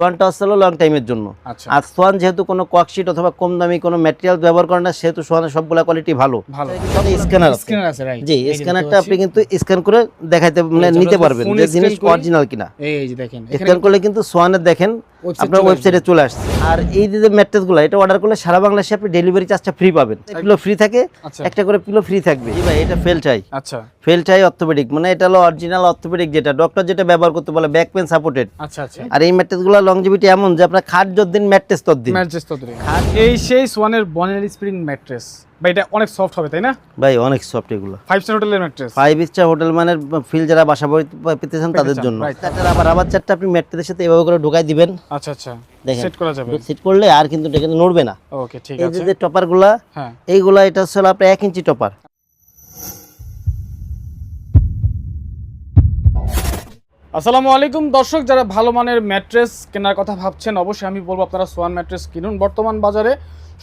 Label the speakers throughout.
Speaker 1: সোয়ানটা আসলে লং টাইমের জন্য।
Speaker 2: আচ্ছা।
Speaker 1: আর সোয়ান যেহেতু কোনো ককশিট অথবা কম দামি কোনো ম্যাটেরিয়াল ব্যবহার করে না সেহেতু সোয়ানের সবগুলা কোয়ালিটি ভালো। স্ক্যানার আছে। জি স্ক্যানারটা আপনি কিন্তু স্ক্যান করে দেখাইতে মানে নিতে পারবেন যে জিনিস অরিজিনাল কিনা।
Speaker 2: এই যে দেখেন
Speaker 1: স্ক্যান করলে কিন্তু সোয়ানের দেখেন আপনার ওয়েবসাইটে চলে আসছে। আর এই যে ম্যাট্রেস ম্যাট্রেসগুলো এটা অর্ডার করলে সারা বাংলাদেশে আপনি ডেলিভারি চার্জটা ফ্রি পাবেন। পিলো ফ্রি থাকে
Speaker 2: আচ্ছা।
Speaker 1: একটা করে পিলো ফ্রি থাকবে। জি ভাই এটা ফেলটাই
Speaker 2: আচ্ছা।
Speaker 1: ফেলটাই অর্থোপেডিক মানে এটা হলো অরিজিনাল অর্থোপেডিক যেটা। ডক্টর যেটা ব্যবহার করতে বলে ব্যাক পেন সাপোর্টেড
Speaker 2: আচ্ছা আচ্ছা।
Speaker 1: আর এই ম্যাট্রেসগুলো লংজিভিটি এমন যে আপনার খাট যতদিন ম্যাট্রেস ততদিন
Speaker 2: ম্যাট্রেস তো দূরে এই সেই সোয়ানের বনের স্প্রিং ম্যাট্রেস বা এটা অনেক সফট হবে তাই না?
Speaker 1: ভাই অনেক সফট এগুলো।
Speaker 2: ফাইভ স্টার হোটেলের ম্যাট্রেস
Speaker 1: ফাইভ স্টার হোটেল মানের ফিল যারা বাসা বাড়ি পেতে চান তাদের জন্য। আবার আবার চারটা আপনি ম্যাট্রেসের সাথে এভাবে করে ঢুকাই দিবেন।
Speaker 2: আচ্ছা আচ্ছা।
Speaker 1: দেখেন।
Speaker 2: সেট করা যাবে।
Speaker 1: সেট করলে আর কিন্তু এখানে নড়বে না।
Speaker 2: ওকে ঠিক আছে।
Speaker 1: যে যে টপারগুলা
Speaker 2: হ্যাঁ।
Speaker 1: এইগুলা এটা হচ্ছে আপনার এক ইঞ্চি টপার
Speaker 2: আসসালামু আলাইকুম। দর্শক যারা ভালো মানের ম্যাট্রেস কেনার কথা ভাবছেন অবশ্যই আমি বলব আপনারা সোয়ান ম্যাট্রেস কিনুন। বর্তমান বাজারে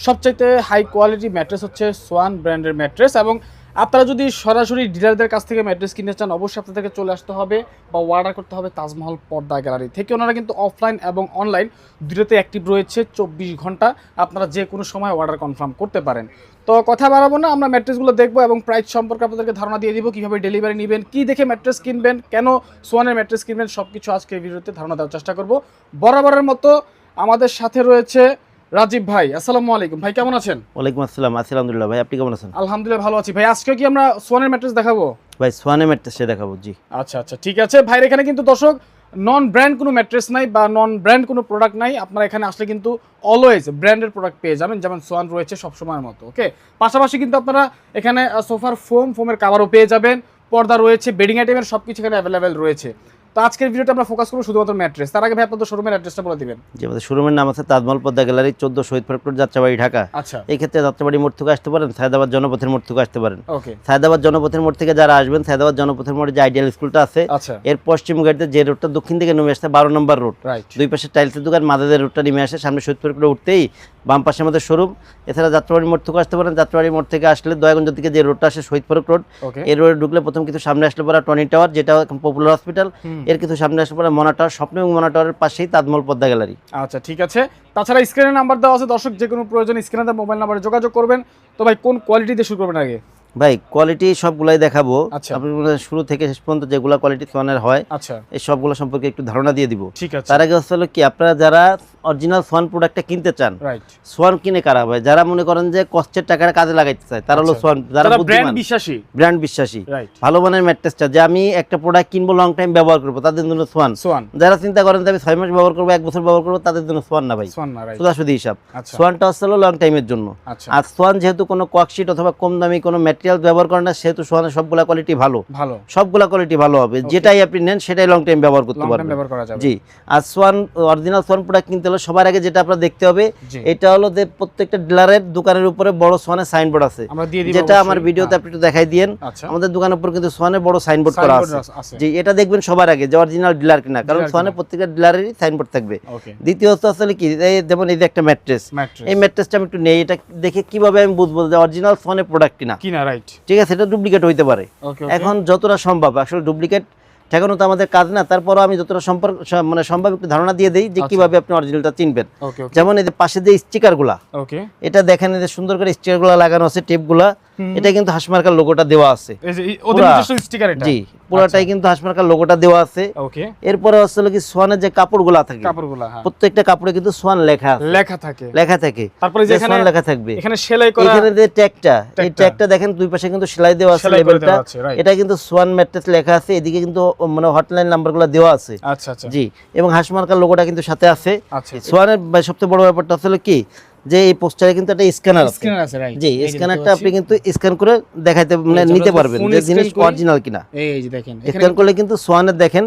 Speaker 2: সবচাইতে হাই কোয়ালিটি ম্যাট্রেস হচ্ছে সোয়ান ব্র্যান্ডের ম্যাট্রেস এবং আপনারা যদি সরাসরি ডিলারদের কাছ থেকে ম্যাট্রেস কিনতে চান, অবশ্যই আপনাদেরকে চলে আসতে হবে বা অর্ডার করতে হবে তাজমহল পর্দা গ্যালারি থেকে। ওনারা কিন্তু অফলাইন এবং অনলাইন দুটোতে অ্যাক্টিভ রয়েছে চব্বিশ ঘণ্টা। আপনারা যে কোনো সময় অর্ডার কনফার্ম করতে পারেন। তো কথা বাড়াবো না, আমরা ম্যাট্রেসগুলো দেখব এবং প্রাইস সম্পর্কে আপনাদেরকে ধারণা দিয়ে দিব, কীভাবে ডেলিভারি নেবেন, কি দেখে ম্যাট্রেস কিনবেন, কেন সোয়ানের ম্যাট্রেস কিনবেন সব কিছু আজকে ভিডিওতে ধারণা দেওয়ার চেষ্টা করব। বরাবরের মতো আমাদের সাথে রয়েছে রাজীব ভাই আসসালামু আলাইকুম। ভাই কেমন আছেন?
Speaker 1: ওয়ালাইকুম আসসালাম আছি আলহামদুলিল্লাহ ভাই আপনি কেমন আছেন?
Speaker 2: আলহামদুলিল্লাহ ভালো আছি। ভাই আজকে কি আমরা সোয়ানের ম্যাট্রেস দেখাবো?
Speaker 1: ভাই সোয়ানে ম্যাট্রেসে দেখাবো জি।
Speaker 2: আচ্ছা আচ্ছা ঠিক আছে। ভাইয়ের এখানে কিন্তু দর্শক নন ব্র্যান্ড কোনো ম্যাট্রেস নাই বা নন ব্র্যান্ড কোনো প্রোডাক্ট নাই। আপনারা এখানে আসলে কিন্তু অলওয়েজ ব্র্যান্ডের প্রোডাক্ট পেয়ে যাবেন যেমন সোয়ান রয়েছে সবসময়ের মতো ওকে পাশাপাশি কিন্তু আপনারা এখানে সোফার ফোম ফোমের কাভারও পেয়ে যাবেন। পর্দা রয়েছে বেডিং আইটেমের সব কিছু এখানে অ্যাভেলেবেল রয়েছে। তো আজকের ভিডিওটা আমরা ফোকাস করব শুধুমাত্র ম্যাট্রেস তার আগে ভাই আপনাদের শোরুমের অ্যাড্রেসটা বলে দিবেন।
Speaker 1: যে আমাদের শোরুমের নাম আছে তাজমহল পদ্মা গ্যালারি চোদ্দ শহীদ ফেরপুর যাত্রাবাড়ি ঢাকা।
Speaker 2: আচ্ছা।
Speaker 1: এই ক্ষেত্রে যাত্রাবাড়ি মোড় থেকে আসতে পারেন সায়দাবাদ জনপথের মোড় থেকে আসতে পারেন।
Speaker 2: ওকে।
Speaker 1: সায়দাবাদ জনপথের মোড় থেকে যারা আসবেন সায়দাবাদ জনপথের মোড়ে যে আইডিয়াল স্কুলটা আছে
Speaker 2: আচ্ছা।
Speaker 1: এর পশ্চিম গেটে যে রোডটা দক্ষিণ দিকে নেমে আসছে বারো নম্বর রোড দুই পাশে টাইলসের দোকান মাদাদের রোডটা নেমে আসে সামনে সৈয়দপুরে উঠতেই বাম পাশে আমাদের শোরুম এছাড়া যাত্রাবাড়ি মোড় থেকে আসতে পারেন যাত্রাবাড়ি মোড় থেকে আসলে দয়াগঞ্জ থেকে যে রোডটা আসে শহীদ ফারুক রোড
Speaker 2: ওকে।
Speaker 1: এই রোডে ঢুকলে প্রথম কিছু সামনে আসলে পরে টনি টাওয়ার যেটা পপুলার হসপিটাল। এর কিন্তু সামনে আসার পরে মনা টাওয়ার স্বপ্ন এবং মনা টাওয়ারের পাশেই তাজমহল পদ্মা গ্যালারি।
Speaker 2: আচ্ছা ঠিক আছে। তাছাড়া স্ক্রিনে নাম্বার দেওয়া আছে। দর্শক, যে কোনো প্রয়োজন স্ক্রিনে মোবাইল নাম্বারে যোগাযোগ করবেন। তো ভাই, কোন কোয়ালিটি দিয়ে শুরু করবেন আগে?
Speaker 1: ভাই কোয়ালিটি সবগুলাই দেখাবো।
Speaker 2: আচ্ছা।
Speaker 1: আপনি শুরু থেকে শেষ পর্যন্ত যেগুলো কোয়ালিটি সোয়ানের হয়
Speaker 2: আচ্ছা।
Speaker 1: এই সবগুলো সম্পর্কে একটু ধারণা দিয়ে দিব।
Speaker 2: ঠিক আছে।
Speaker 1: তার আগে হচ্ছে হলো কি আপনারা যারা অরিজিনাল সোয়ান প্রোডাক্টটা কিনতে চান
Speaker 2: রাইট
Speaker 1: সোয়ান কিনে কারা হয় যারা মনে করেন যে কষ্টের টাকাটা কাজে লাগাইতে চায় তারা হলো
Speaker 2: আচ্ছা।
Speaker 1: সোয়ান যারা
Speaker 2: যারা ব্র্যান্ড বিশ্বাসী।
Speaker 1: ব্র্যান্ড বিশ্বাসী।
Speaker 2: রাইট
Speaker 1: ভালো মানের ম্যাট্রেসটা যে আমি একটা প্রোডাক্ট কিনবো লং টাইম ব্যবহার করব তাদের জন্য সোয়ান যারা চিন্তা করেন যে আমি ছয় মাস ব্যবহার করব এক বছর ব্যবহার করব তাদের জন্য সোয়ান না ভাই। সোজাসুদি হিসাব।
Speaker 2: আচ্ছা।
Speaker 1: সোয়ানটা হচ্ছে হলো লং টাইমের জন্য।
Speaker 2: আচ্ছা।
Speaker 1: আর সোয়ান যেহেতু কোনো ককশিট অথবা কম দামি কোনো ম্যাটেরিয়াল ব্যবহার করে না সেহেতু সোয়ানের সবগুলা কোয়ালিটি ভালো।
Speaker 2: ভালো।
Speaker 1: সবগুলা কোয়ালিটি ভালো হবে। যেটাই আপনি নেন সেটাই লং টাইম ব্যবহার করতে পারবেন।
Speaker 2: ব্যবহার করা যাবে।
Speaker 1: জি। আর সোয়ান অরিজিনাল সোয়ান প্রোডাক্ট কিনতে হলে সবার আগে যেটা আপনার দেখতে হবে এটা হলো যে প্রত্যেকটা ডিলারের দোকানের উপরে বড় সোয়ানের সাইনবোর্ড আছে। যেটা আমার ভিডিওতে
Speaker 2: হ্যাঁ,
Speaker 1: আপনি একটু দেখাই দিয়েন।
Speaker 2: আচ্ছা।
Speaker 1: আমাদের দোকানের উপর কিন্তু সোয়ানের বড় সাইনবোর্ড করা আছে। জি এটা দেখবেন সবার আগে যে অরিজিনাল ডিলার কিনা। কারণ সোয়ানের প্রত্যেকটা ডিলারেরই সাইনবোর্ড থাকবে। দ্বিতীয়ত আসলে কি এই যেমন এই যে একটা ম্যাট্রেস এই ম্যাট্রেসটা আমি একটু নেই এটা দেখে কীভাবে আমি বুঝব যে অরিজিনাল সোয়ানের প্রোডাক্ট কিনা?
Speaker 2: কিনা
Speaker 1: ঠিক আছে এটা ডুপ্লিকেট হইতে পারে। এখন যতটা সম্ভব আসলে ডুপ্লিকেট ঠেকানো তো আমাদের কাজ না তারপরও আমি যতটা সম্পর্ক মানে সম্ভব একটু ধারণা দিয়ে দিই যে
Speaker 2: আচ্ছা।
Speaker 1: কীভাবে আপনি অরিজিনালটা চিনবেন। যেমন এই যে পাশে যে স্টিকারগুলা এটা দেখেন এই যে সুন্দর করে স্টিকারগুলো লাগানো আছে টেপগুলা এটা কিন্তু হাসমার্কার লোগোটা দেওয়া আছে। জি পুরাটাই কিন্তু হাসমার্কার লোগোটা দেওয়া আছে। এরপরে আসলে কি সোয়ানের যে কাপড়গুলা থাকে
Speaker 2: কাপড়গুলা হ্যাঁ।
Speaker 1: প্রত্যেকটা কাপড়ে কিন্তু সোয়ান লেখা
Speaker 2: লেখা থাকে।
Speaker 1: লেখা থাকে।
Speaker 2: তারপরে যে
Speaker 1: যে
Speaker 2: এখানে
Speaker 1: সোয়ান লেখা থাকবে।
Speaker 2: এখানে সেলাই করা
Speaker 1: এখানে যে ট্যাগটা এই
Speaker 2: ট্যাগটা।
Speaker 1: দেখেন দুই পাশে কিন্তু সেলাই দেওয়া আছে
Speaker 2: রাইট
Speaker 1: এটা কিন্তু সোয়ান ম্যাট্রেস লেখা আছে এদিকে কিন্তু মানে হটলাইন নাম্বারগুলো দেওয়া আছে।
Speaker 2: আচ্ছা আচ্ছা।
Speaker 1: জি এবং হাসমার্কার লোগোটা কিন্তু সাথে আছে।
Speaker 2: আচ্ছা
Speaker 1: সোয়ানের সবচেয়ে বড় ব্যাপারটা আসলে কি যে এই পোস্টারে কিন্তু একটা স্ক্যানার আছে।
Speaker 2: স্ক্যানার আছে রাইট
Speaker 1: জি স্ক্যানারটা আপনি কিন্তু স্ক্যান করে দেখাইতে মানে
Speaker 2: আচ্ছা,
Speaker 1: নিতে পারবেন যে জিনিস অরিজিনাল কিনা।
Speaker 2: এই যে দেখেন
Speaker 1: স্ক্যান করলে কিন্তু সোয়ানের দেখেন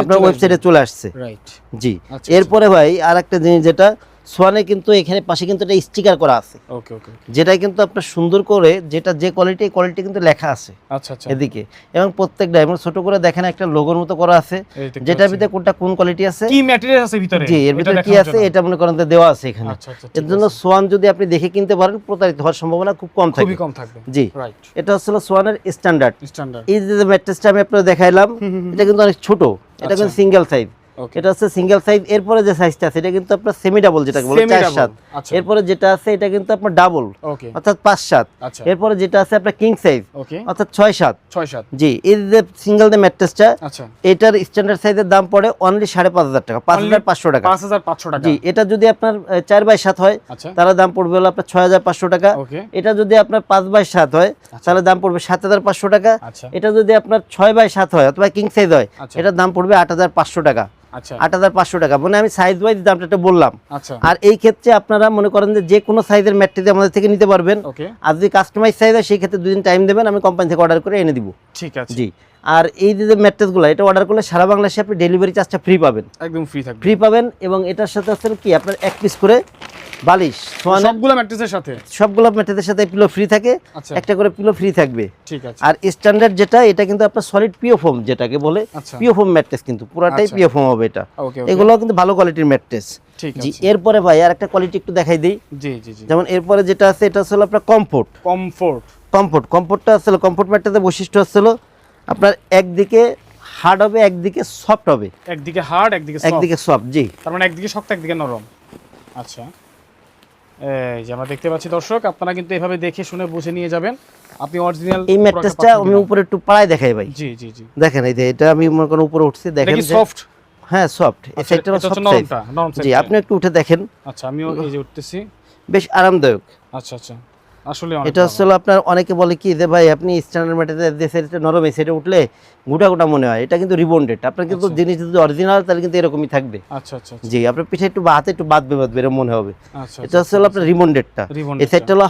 Speaker 1: আপনার ওয়েবসাইটে চলে আসছে।
Speaker 2: রাইট
Speaker 1: জি
Speaker 2: আচ্ছা,
Speaker 1: এরপরে ভাই আরেকটা জিনিস যেটা সোয়ানে কিন্তু এখানে পাশে কিন্তু এটা স্টিকার করা আছে।
Speaker 2: ওকে ওকে
Speaker 1: যেটা কিন্তু আপনার সুন্দর করে যেটা যে কোয়ালিটি কোয়ালিটি কিন্তু লেখা আছে
Speaker 2: আচ্ছা আচ্ছা।
Speaker 1: এদিকে। এবং প্রত্যেকটা এবং ছোট করে দেখেন একটা লোগোর মতো করা আছে। যেটার ভিতরে কোনটা কোন কোয়ালিটি আছে?
Speaker 2: কি ম্যাটেরিয়াল আছে ভিতরে?
Speaker 1: জি এর ভিতরে কি আছে? এটা মনে করেন দেওয়া আছে এখানে।
Speaker 2: আচ্ছা আচ্ছা
Speaker 1: এর জন্য সোয়ান যদি আপনি দেখে কিনতে পারেন প্রতারিত হওয়ার সম্ভাবনা খুব কম থাকে।
Speaker 2: খুবই কম থাকবে।
Speaker 1: জি।
Speaker 2: রাইট
Speaker 1: এটা হচ্ছে সোয়ানের স্ট্যান্ডার্ড
Speaker 2: স্ট্যান্ডার্ড
Speaker 1: এই যে ম্যাট্রেসটা আমি আপনাকে দেখাইলাম এটা কিন্তু অনেক ছোট। এটা কিন্তু
Speaker 2: আচ্ছা।
Speaker 1: সিঙ্গেল সাইজ
Speaker 2: ওকে
Speaker 1: এটা হচ্ছে সিঙ্গেল সাইজ এরপরে যে সাইজটা আছে এটা কিন্তু আপনার সেমি ডাবল যেটা বলে চার সাত।
Speaker 2: আচ্ছা।
Speaker 1: এরপরে যেটা আছে এটা কিন্তু আপনার ডাবল অর্থাৎ পাঁচ সাত।
Speaker 2: আচ্ছা।
Speaker 1: এরপরে যেটা আছে আপনার কিং সাইজ অর্থাৎ ছয় সাত।
Speaker 2: ছয় সাত।
Speaker 1: জি এই যে সিঙ্গেল যে ম্যাট্রেসটা
Speaker 2: আচ্ছা।
Speaker 1: এটার স্ট্যান্ডার্ড সাইজের দাম পড়ে অনলি সাড়ে পাঁচ হাজার টাকা পাঁচ হাজার পাঁচশো টাকা।
Speaker 2: পাঁচ হাজার পাঁচশো টাকা।
Speaker 1: জি এটা যদি আপনার চার বাই সাত হয় তাহলে দাম পড়বে হলো আপনার ছয় হাজার পাঁচশো টাকা। এটা যদি আপনার পাঁচ বাই সাত হয় তাহলে দাম পড়বে সাত হাজার পাঁচশো টাকা। এটা যদি আপনার ছয় বাই সাত হয় অথবা কিং সাইজ হয়। এটার দাম পড়বে আট হাজার পাঁচশো টাকা। আট হাজার পাঁচশো টাকা। মানে আমি সাইজ ওয়াইজ দামটা একটু বললাম।
Speaker 2: আচ্ছা।
Speaker 1: আর এই ক্ষেত্রে আপনারা মনে করেন যে যে কোনো সাইজের আমাদের থেকে নিতে পারবেন। আর যদি কাস্টমাইজ সাইজ হয় সেই ক্ষেত্রে দুদিন টাইম দেবেন আমি কোম্পানি থেকে অর্ডার করে এনে দিব।
Speaker 2: ঠিক আছে।
Speaker 1: জি। আর এই যে ম্যাট্রেসগুলো এটা অর্ডার করলে সারা বাংলাদেশে আপনি ডেলিভারি চার্জটা ফ্রি পাবেন।
Speaker 2: একদম ফ্রি থাকবে।
Speaker 1: ফ্রি পাবেন এবং এটার সাথে হচ্ছে কি আপনার এক পিস করে বালিশ
Speaker 2: সবগুলো ম্যাট্রেসের সাথে?
Speaker 1: সবগুলো ম্যাট্রেসের সাথে পিলো ফ্রি থাকে
Speaker 2: আচ্ছা।
Speaker 1: একটা করে পিলো ফ্রি থাকবে।
Speaker 2: ঠিক আছে।
Speaker 1: আর স্ট্যান্ডার্ড যেটা এটা কিন্তু আপনার সলিড পিও ফোম যেটাকে বলে
Speaker 2: আচ্ছা।
Speaker 1: পিও ফোম ম্যাট্রেস কিন্তু পুরাটাই
Speaker 2: আচ্ছা।
Speaker 1: পিও ফোম হবে এটা। এগুলো কিন্তু ভালো কোয়ালিটির ম্যাট্রেস। জি এরপরে ভাই আর একটা কোয়ালিটি একটু দেখাই দিই।
Speaker 2: জি জি জি।
Speaker 1: যেমন এরপরে যেটা আছে এটা হচ্ছে হলো আপনার কমফোর্ট
Speaker 2: কমফোর্ট
Speaker 1: কমফোর্ট কমফোর্টটা আসলে কমফোর্ট ম্যাট্রেসের বৈশিষ্ট্য হচ্ছিল আপনার একদিকে হার্ড হবে একদিকে সফট হবে।
Speaker 2: একদিকে হার্ড একদিকে সফট
Speaker 1: একদিকে সফট জি।
Speaker 2: তার মানে একদিকে শক্ত একদিকে নরম। আচ্ছা। এই যে আমরা দেখতে পাচ্ছি দর্শক আপনারা কিন্তু এভাবে দেখে শুনে বুঝে নিয়ে যাবেন। আপনি অরিজিনাল
Speaker 1: এই ম্যাট্রেসটা আমি উপরে একটু পাড়ায় দেখাই ভাই।
Speaker 2: জি জি জি।
Speaker 1: দেখেন এই যে এটা আমি মনে করেন উপরে উঠছি দেখেন
Speaker 2: সফট
Speaker 1: হ্যাঁ সফট এই সাইডটা সফট
Speaker 2: নরম
Speaker 1: জি আপনি একটু উঠে দেখেন।
Speaker 2: আচ্ছা আমিও এই যে উঠতেছি।
Speaker 1: বেশ আরামদায়ক।
Speaker 2: আচ্ছা আচ্ছা। আসলে
Speaker 1: এটা হচ্ছে আপনার অনেকে বলে কি যে ভাই আপনি স্ট্যান্ডার্ড সাইডটা নরম এই সাইডে উঠলে গোটা গোটা মনে হয়। এটা কিন্তু রিবন্ডেড আপনার কিন্তু
Speaker 2: আচ্ছা।
Speaker 1: জিনিস যদি অরিজিনাল তাহলে কিন্তু এরকমই থাকবে।
Speaker 2: আচ্ছা আচ্ছা আচ্ছা,
Speaker 1: জি আপনার পিঠে একটু হাতে একটু বাঁধবে বাঁধবে এরকম মনে হবে।
Speaker 2: আচ্ছা
Speaker 1: এটা হচ্ছে আপনার রিবন্ডেডটা এই সাইডটা হলো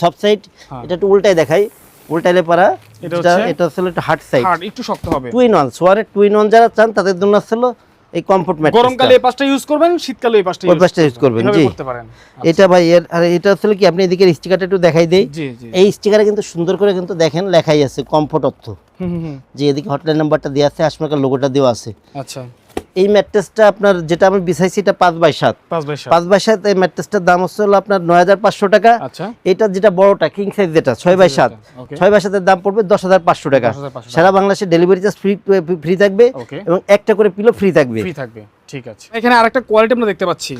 Speaker 1: সফট সাইড
Speaker 2: হ্যাঁ।
Speaker 1: এটা একটু উল্টাই দেখাই। উল্টাইলে পারা
Speaker 2: এটা
Speaker 1: এটা
Speaker 2: হচ্ছে-
Speaker 1: এটা একটু হার্ড সাইড
Speaker 2: একটু শক্ত হবে।
Speaker 1: টুইন ওয়ান সোয়ারের টুইন ওয়ান যারা চান তাদের জন্য আসলে এই কমফোর্ট ম্যাট্রেস
Speaker 2: গরমকালে এই পাশটা ইউজ করবেন শীতকালে এই পাশটা
Speaker 1: ওই পাশটা ইউজ করবেন, জি।
Speaker 2: করতে পারেন।
Speaker 1: এটা ভাই এর আর এটা আসলে কি আপনি এদিকে স্টিকারটা একটু দেখাই দেই?
Speaker 2: জি জি।
Speaker 1: এই স্টিকারে কিন্তু সুন্দর করে কিন্তু দেখেন লেখাই আছে কমফোর্ট অর্থ।
Speaker 2: হুম হুম,
Speaker 1: যে এদিকে হটলাইন নাম্বারটা দেওয়া আছে আশমাকার লোগোটা দেওয়া আছে।
Speaker 2: আচ্ছা।
Speaker 1: এই ম্যাট্রেসটা আপনার যেটা আমি বিছাইছি এটা পাঁচ বাই সাত।
Speaker 2: পাঁচ বাই সাত।
Speaker 1: এই ম্যাট্রেসটার দাম হচ্ছে হলো আপনার নয় হাজার পাঁচশো টাকা।
Speaker 2: আচ্ছা।
Speaker 1: এটা যেটা বড়টা কিং সাইজ যেটা ছয় বাই সাত। ছয় বাই সাতের দাম পড়বে দশ হাজার পাঁচশো টাকা। সারা বাংলাদেশে ডেলিভারি চার্জ ফ্রি ফ্রি থাকবে এবং একটা করে পিলো ফ্রি থাকবে।
Speaker 2: ফ্রি থাকবে। ঠিক আছে। এখানে আরেকটা কোয়ালিটি আমরা দেখতে পাচ্ছি।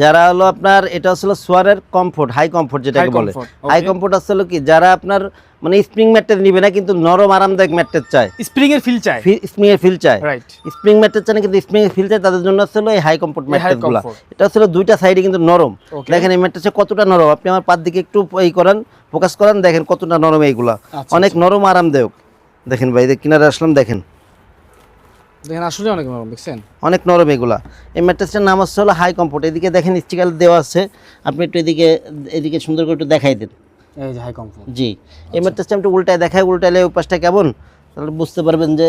Speaker 1: যারা হলো আপনার এটা হলো সোয়ারের কমফোর্ট হাই কমফোর্ট যেটাকে বলে। হাই কমফোর্ট আসলে কি যারা আপনার মানে স্প্রিং ম্যাট্রেস নিবে না কিন্তু নরম আরামদায়ক ম্যাট্রেস চায়।
Speaker 2: স্প্রিং এর ফিল চাই
Speaker 1: স্প্রিং এর ফিল চায়।
Speaker 2: রাইট
Speaker 1: স্প্রিং ম্যাট্রেস চায় না কিন্তু স্প্রিং এর ফিল চায় তাদের জন্য আসলে এই হাই কমফোর্ট
Speaker 2: ম্যাট্রেসগুলা।
Speaker 1: এটা আসলে দুইটা সাইডে কিন্তু নরম। দেখেন এই ম্যাট্রেসে কতটা নরম। আপনি আমার পাত দিকে একটু এই করেন ফোকাস করেন দেখেন কতটা নরম এইগুলা।
Speaker 2: আচ্ছা,
Speaker 1: অনেক নরম আরামদায়ক। দেখেন ভাই কিনারে আসলাম দেখেন।
Speaker 2: দেখেন আসলে অনেক নরম দেখছেন?
Speaker 1: অনেক নরম এগুলা। এই ম্যাট্রেসটার নাম হচ্ছে হলো হাই কমফোর্ট এদিকে দেখেন স্টিকার দেওয়া আছে। আপনি একটু এদিকে এদিকে সুন্দর করে একটু দেখাই দিন।
Speaker 2: এই যে হাই কমফোর্ট
Speaker 1: জি। এই ম্যাট্রেসটা একটু উল্টায় দেখাই উল্টাইলে ওই পাশটা কেমন? তাহলে বুঝতে পারবেন যে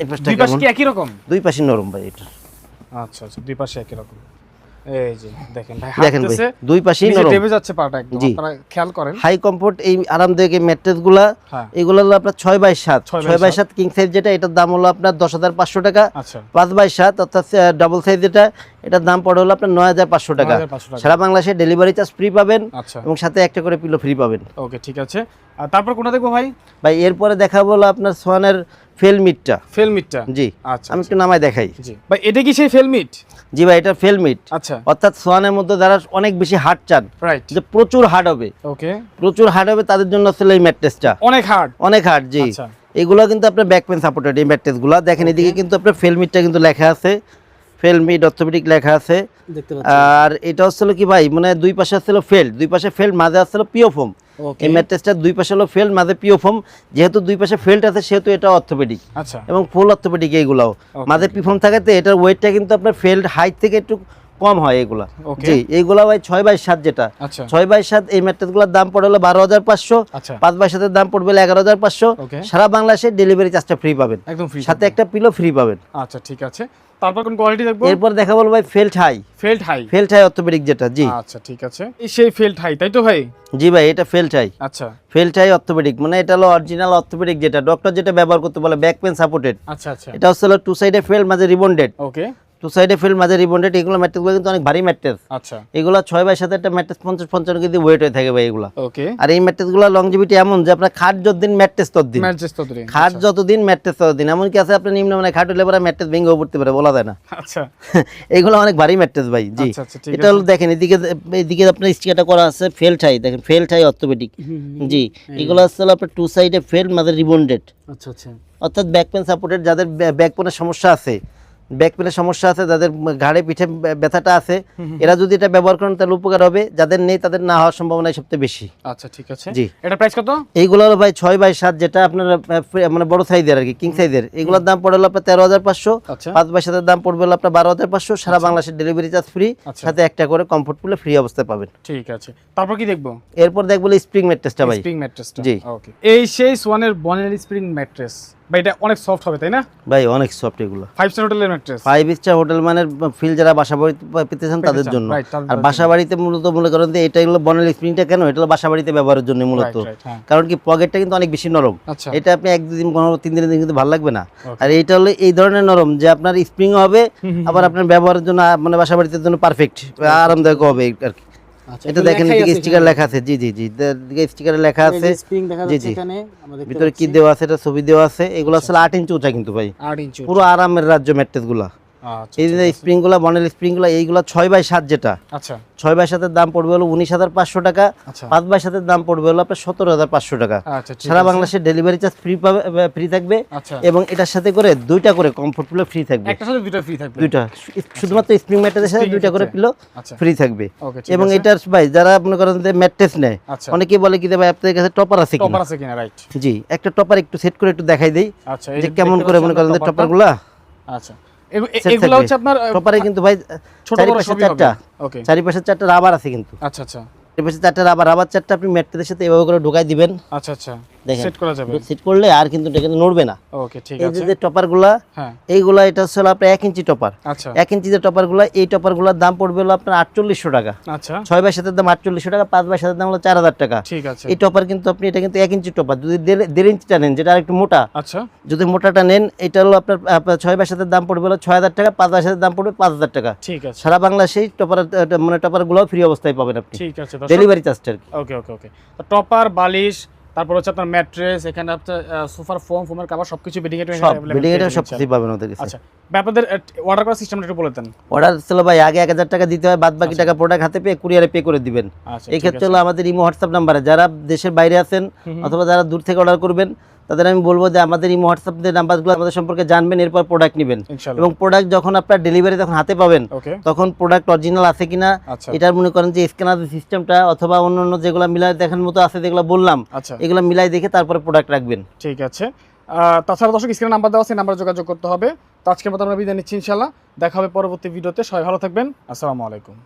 Speaker 1: এই পাশটা
Speaker 2: দুই পাশে কি একই রকম?
Speaker 1: দুই পাশে নরম ভাই এটা।
Speaker 2: আচ্ছা আচ্ছা দুই পাশে একই রকম। এই যে দেখেন ভাই
Speaker 1: দেখেন ভাই দুই পাশেই নরম।
Speaker 2: টেপে যাচ্ছে পাটা একদম আপনারা খেয়াল করেন।
Speaker 1: হাই কমফোর্ট এই আরামদায়ক এই ম্যাট্রেসগুলা
Speaker 2: হ্যাঁ।
Speaker 1: এগুলো হলো আপনার ছয় বাই সাত।
Speaker 2: ছয় বাই
Speaker 1: ছয়
Speaker 2: সাত।
Speaker 1: সাত কিং সাইজ যেটা এটার দাম হলো আপনার দশ হাজার পাঁচশো টাকা।
Speaker 2: আচ্ছা।
Speaker 1: পাঁচ বাই সাত অর্থাৎ ডাবল সাইজ যেটা এটার দাম পড়ে হলো আপনার নয় হাজার পাঁচশো টাকা।
Speaker 2: 9,500 টাকা।
Speaker 1: সারা বাংলাদেশে ডেলিভারি চার্জ ফ্রি পাবেন
Speaker 2: আচ্ছা।
Speaker 1: এবং সাথে একটা করে পিলো ফ্রি পাবেন।
Speaker 2: ওকে ঠিক আছে। আর তারপর কোনটা দেখব ভাই?
Speaker 1: ভাই এরপরে দেখাবো হলো আপনার সোয়ানের ফেলমিটটা
Speaker 2: ফেলমিটটা
Speaker 1: জি
Speaker 2: আচ্ছা
Speaker 1: আমি একটু নামায় দেখাই।
Speaker 2: জি। ভাই এটা কি সেই ফেলমিট
Speaker 1: জি ভাই এটা ফেলমিট
Speaker 2: আচ্ছা।
Speaker 1: অর্থাৎ সোয়ানের মধ্যে যারা অনেক বেশি হার্ড চান
Speaker 2: রাইট
Speaker 1: যে প্রচুর হার্ড হবে।
Speaker 2: ওকে।
Speaker 1: প্রচুর হার্ড হবে তাদের জন্য আসলে এই ম্যাট্রেসটা
Speaker 2: অনেক হার্ড
Speaker 1: অনেক হার্ড জি।
Speaker 2: আচ্ছা।
Speaker 1: এগুলো কিন্তু আপনার ব্যাক পেন সাপোর্টেড এই ম্যাট্রেসগুলো দেখেন এদিকে কিন্তু আপনার ফেলমিটটা কিন্তু লেখা আছে। ফেলমিট অর্থোপেডিক লেখা আছে। আর এটা হচ্ছিল কি ভাই? মানে দুই পাশে আসছিল ফেল্ড দুই পাশে ফেল্ড মাঝে আসছিল পিওফোম এই ম্যাট্রেসটার দুই পাশে হলো ফেল্ড মাঝে পিওফোম যেহেতু দুই পাশে ফেল্ড আছে সেহেতু এটা অর্থোপেডিক
Speaker 2: আচ্ছা।
Speaker 1: এবং ফুল অর্থোপেডিক এইগুলাও. মাঝে থাকাতে এটার ওয়েটটা কিন্তু আপনার ফেল্ড হাইট থেকে একটু কম হয় এগুলা। জি এইগুলা ভাই ছয় বাই সাত যেটা।
Speaker 2: আচ্ছা।
Speaker 1: ছয় বাই সাত এই ম্যাট্রেসগুলোর দাম পড়ে হলো বারো হাজার পাঁচশো।
Speaker 2: আচ্ছা।
Speaker 1: পাঁচ বাই সাতের দাম পড়বে এগারো হাজার পাঁচশো। সারা বাংলাদেশে ডেলিভারি চার্জটা ফ্রি পাবেন। সাথে একটা পিলো ফ্রি পাবেন।
Speaker 2: আচ্ছা ঠিক আছে। তারপর কোন কোয়ালিটি দেখব?
Speaker 1: এরপর দেখাবো ভাই felt high
Speaker 2: felt high
Speaker 1: felt high orthopaedic যেটা জি।
Speaker 2: আচ্ছা ঠিক আছে। সেই ফেল্ট হাই তাই তো ভাই?
Speaker 1: জি ভাই এটা ফেল্ট হাই
Speaker 2: আচ্ছা।
Speaker 1: ফেল্ট হাই অর্থোপেডিক মানে এটা হলো অরিজিনাল অর্থোপেডিক যেটা। ডক্টর যেটা ব্যবহার করতে বলে ব্যাক পেন সাপোর্টেড
Speaker 2: আচ্ছা আচ্ছা।
Speaker 1: এটা হচ্ছে টু সাইডে ফেল মাঝে রিবন্ডেড
Speaker 2: ওকে
Speaker 1: টু সাইডে ফিল মাঝে রিবন্ডেড এগুলো ম্যাট্রেসগুলো কিন্তু অনেক ভারী ম্যাট্রেস
Speaker 2: আচ্ছা।
Speaker 1: এগুলো ছয় বাই সাথে একটা ম্যাট্রেস পঞ্চাশ পঞ্চান্ন কেজি ওয়েট হয়ে থাকে ভাই এগুলো।
Speaker 2: ওকে
Speaker 1: আর এই ম্যাট্রেসগুলো লংজিভিটি এমন যে আপনার খাট যতদিন ম্যাট্রেস ততদিন।
Speaker 2: ম্যাট্রেস
Speaker 1: খাট যতদিন ম্যাট্রেস ততদিন। এমনকি আছে আপনি নিম্ন মানে খাট হলে পরে ম্যাট্রেস ভেঙেও পড়তে পারে বলা যায় না।
Speaker 2: আচ্ছা।
Speaker 1: এগুলো অনেক ভারী ম্যাট্রেস ভাই জি।
Speaker 2: আচ্ছা আচ্ছা
Speaker 1: এটা হলো দেখেন এদিকে এদিকে আপনার স্টিকারটা করা আছে ফেল ঠাই দেখেন ফেল ঠাই অর্থোপেডিক জি এগুলো হচ্ছে আপনার টু সাইডে ফেল মাঝে রিবন্ডেড
Speaker 2: আচ্ছা আচ্ছা।
Speaker 1: অর্থাৎ ব্যাক পেন সাপোর্টেড যাদের ব্যাক পেনের সমস্যা আছে ব্যাক পেনের সমস্যা আছে যাদের ঘাড়ে পিঠে ব্যথাটা আছে এরা যদি এটা ব্যবহার করেন তাহলে উপকার হবে। যাদের নেই তাদের না হওয়ার সম্ভাবনা সবচেয়ে বেশি।
Speaker 2: আচ্ছা ঠিক আছে।
Speaker 1: জি।
Speaker 2: এটা প্রাইস কত?
Speaker 1: এইগুলো হলো ভাই ছয় বাই সাত যেটা আপনার মানে বড় সাইজের আর কি কিং সাইজের এগুলোর দাম পড়ে হলো আপনার তেরো হাজার পাঁচশো।
Speaker 2: আচ্ছা।
Speaker 1: পাঁচ বাই সাতের দাম পড়বে হলো আপনার বারো হাজার পাঁচশো। সারা বাংলাদেশের ডেলিভারি চার্জ ফ্রি
Speaker 2: আচ্ছা।
Speaker 1: সাথে একটা করে কমফোর্ট পুলে ফ্রি অবস্থায় পাবেন।
Speaker 2: ঠিক আছে। তারপর কি দেখব?
Speaker 1: এরপর দেখব স্প্রিং ম্যাট্রেসটা ভাই।
Speaker 2: স্প্রিং ম্যাট্রেসটা
Speaker 1: জি।
Speaker 2: ওকে এই সেই সোয়ানের বনেল স্প্রিং ম্যাট্রেস বা এটা অনেক সফট হবে তাই না?
Speaker 1: ভাই অনেক সফট এগুলো।
Speaker 2: ফাইভ স্টার হোটেলের ম্যাট্রেস
Speaker 1: ফাইভ স্টার হোটেল মানের ফিল যারা বাসা বাড়িতে তাদের জন্য। আর বাসা বাড়িতে মূলত মনে করেন যে এটা হলো বনেল স্প্রিংটা কেন? এটা হলো বাসা বাড়িতে ব্যবহারের জন্য মূলত।
Speaker 2: হ্যাঁ।
Speaker 1: কারণ কি পকেটটা কিন্তু অনেক বেশি নরম।
Speaker 2: আচ্ছা।
Speaker 1: এটা আপনি এক দুদিন কোনো তিন দিনের দিন কিন্তু ভালো লাগবে না। আর এটা হলো এই ধরনের নরম যে আপনার স্প্রিং হবে আবার আপনার ব্যবহারের জন্য মানে বাসা বাড়িতে জন্য পারফেক্ট আরামদায়ক হবে আর কি। এটা দেখেন এদিকে স্টিকার লেখা আছে জি জি জি। এদিকে স্টিকারে লেখা আছে।
Speaker 3: স্প্রিং দেখা
Speaker 1: জি,
Speaker 3: যাচ্ছে
Speaker 1: জি। ভিতরে কি দেওয়া আছে? এটা ছবি দেওয়া আছে। এগুলো আসলে আট ইঞ্চি উঁচা কিন্তু ভাই।
Speaker 3: 8 ইঞ্চি
Speaker 1: পুরো আরামের রাজ্য ম্যাট্রেসগুলা
Speaker 2: আচ্ছা
Speaker 1: এই যে স্প্রিংগুলা বনেল স্প্রিংগুলা এইগুলা ছয় বাই সাত যেটা
Speaker 2: আচ্ছা।
Speaker 1: ছয় বাই সাতের দাম পড়বে হলো উনিশ হাজার পাঁচশো টাকা
Speaker 2: আচ্ছা।
Speaker 1: পাঁচ বাই সাতের দাম পড়বে হলো আপনার সতেরো হাজার পাঁচশো টাকা।
Speaker 2: আচ্ছা
Speaker 1: সারা
Speaker 2: আছে।
Speaker 1: বাংলাদেশের ডেলিভারি চার্জ ফ্রি পাবে ফ্রি থাকবে
Speaker 2: আচ্ছা।
Speaker 1: এবং এটার সাথে করে দুইটা করে ফ্রি থাকবে।
Speaker 2: একটা ফ্রি থাকবে?
Speaker 1: দুইটা। শুধুমাত্র স্প্রিং সাথে দুইটা করে পিলো
Speaker 2: আচ্ছা।
Speaker 1: ফ্রি থাকবে। এবং এটার ভাই যারা মনে করেন যে ম্যাট্রেস নেয়
Speaker 2: আচ্ছা।
Speaker 1: অনেকে বলে কি ভাই আপনাদের কাছে টপার আছে
Speaker 2: টপার আছে কিনা রাইট
Speaker 1: জি একটা টপার একটু সেট করে একটু দেখাই দেই
Speaker 2: আচ্ছা
Speaker 1: যে কেমন করে মনে করেন টপারগুলা
Speaker 2: আচ্ছা। এগুলো। হচ্ছে আপনার
Speaker 1: প্রপারে কিন্তু ভাই
Speaker 2: ছোট বড় সবই
Speaker 1: চারটা।
Speaker 2: ওকে
Speaker 1: চারিপাশে চারটা রাবার আছে কিন্তু।
Speaker 2: আচ্ছা আচ্ছা।
Speaker 1: চারিপাশে চারটা রাবার। রাবার চারটা আপনি ম্যাট্রেসের সাথে এভাবে করে ঢুকাই দিবেন।
Speaker 2: আচ্ছা আচ্ছা।
Speaker 1: দেখেন।
Speaker 2: সেট করা যাবে।
Speaker 1: সেট করলে আর কিন্তু এটা কিন্তু নড়বে না।
Speaker 2: ওকে ঠিক আছে
Speaker 1: যে যে টপারগুলা
Speaker 2: হ্যাঁ।
Speaker 1: এইগুলা এটা হলো আপনার ইঞ্চি টপার
Speaker 2: আচ্ছা।
Speaker 1: এক ইঞ্চি যে টপারগুলা এই টপারগুলোর দাম পড়বে হলো আপনার আটচল্লিশশো টাকা।
Speaker 2: আচ্ছা।
Speaker 1: বাই দাম টাকা বাই দাম হলো টাকা।
Speaker 2: ঠিক আছে।
Speaker 1: এই টপার কিন্তু আপনি এটা কিন্তু ইঞ্চি টপার যদি ইঞ্চিটা নেন যেটা আরেকটু মোটা
Speaker 2: আচ্ছা।
Speaker 1: যদি মোটাটা নেন এটা হলো আপনার ছয় বাই দাম পড়বে হলো ছয় হাজার টাকা পাঁচ বাই দাম পড়বে পাঁচ হাজার টাকা।
Speaker 2: ঠিক আছে।
Speaker 1: সারা বাংলা সেই টপার মানে টপারগুলো ফ্রি অবস্থায় পাবেন আপনি।
Speaker 2: ঠিক আছে।
Speaker 1: ডেলিভারি চার্জটা আর কি।
Speaker 2: ওকে ওকে ওকে টপার বালিশ তারপর হচ্ছে আপনার ম্যাট্রেস এখানে আপনার সোফার ফোম ফোমের কাভার সবকিছু বেডিং
Speaker 1: এটা বেডিং এটা সব কিছুই পাবেন ওদের কাছে।
Speaker 2: আচ্ছা ব্যাপারদের অর্ডার করার সিস্টেমটা একটু বলে দেন।
Speaker 1: অর্ডার ছিল ভাই আগে এক হাজার টাকা দিতে হয় বাদ বাকি টাকা প্রোডাক্ট হাতে পেয়ে কুরিয়ারে পে করে দিবেন।
Speaker 2: আচ্ছা
Speaker 1: এই ক্ষেত্রে হলো আমাদের ইমো হোয়াটসঅ্যাপ নম্বরে যারা দেশের বাইরে আছেন। অথবা যারা দূর থেকে অর্ডার করবেন তাদের আমি বলব যে আমাদের এই হোয়াটসঅ্যাপ যে নাম্বারগুলো আমাদের সম্পর্কে জানবেন এরপর প্রোডাক্ট নেবেন। এবং প্রোডাক্ট যখন আপনার ডেলিভারি তখন হাতে পাবেন তখন প্রোডাক্ট অরিজিনাল আছে কিনা
Speaker 2: আচ্ছা।
Speaker 1: এটার মনে করেন যে স্ক্যানার সিস্টেমটা অথবা অন্য অন্য যেগুলো মিলাই দেখার মতো আছে যেগুলো বললাম
Speaker 2: আচ্ছা।
Speaker 1: এগুলো মিলাই দেখে তারপরে প্রোডাক্ট রাখবেন।
Speaker 2: ঠিক আছে। তাছাড়া দর্শক স্ক্রিনে নাম্বার দেওয়া আছে নাম্বার যোগাযোগ করতে হবে। তো আজকের মতো আমরা বিদায় নিচ্ছি ইনশাল্লাহ। দেখা হবে পরবর্তী ভিডিওতে। সবাই ভালো থাকবেন। আসসালামু আলাইকুম।